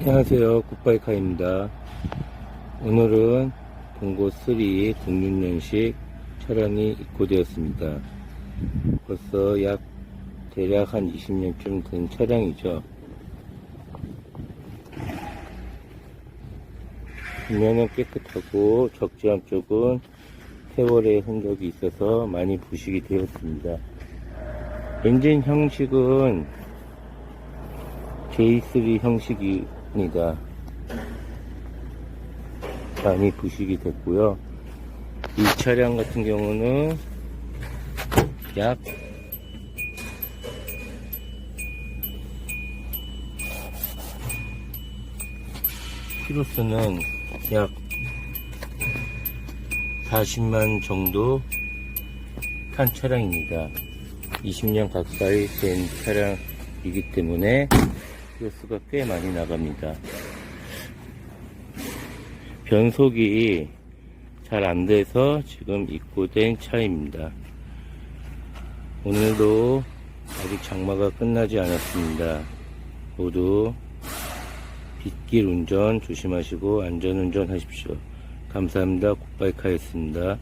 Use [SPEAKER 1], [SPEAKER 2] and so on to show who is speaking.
[SPEAKER 1] 안녕하세요. 굿바이카입니다. 오늘은 동고 3 06년식 차량이 입고되었습니다. 벌써 약 대략 한 20년쯤 된 차량이죠. 뒷면은 깨끗하고 적지함 쪽은 세월의 흔적이 있어서 많이 부식이 되었습니다. 엔진 형식은 J3 형식 입니다. 많이 부식이 됐고요. 이 차량 같은 경우는 약 키로수는 약 40만 정도 탄 차량입니다. 20년 가까이 된 차량이기 때문에 키로수가 꽤 많이 나갑니다. 변속이 잘 안 돼서 지금 입고된 차입니다. 오늘도 아직 장마가 끝나지 않았습니다. 모두 빗길 운전 조심하시고 안전 운전 하십시오. 감사합니다. 굿바이카였습니다.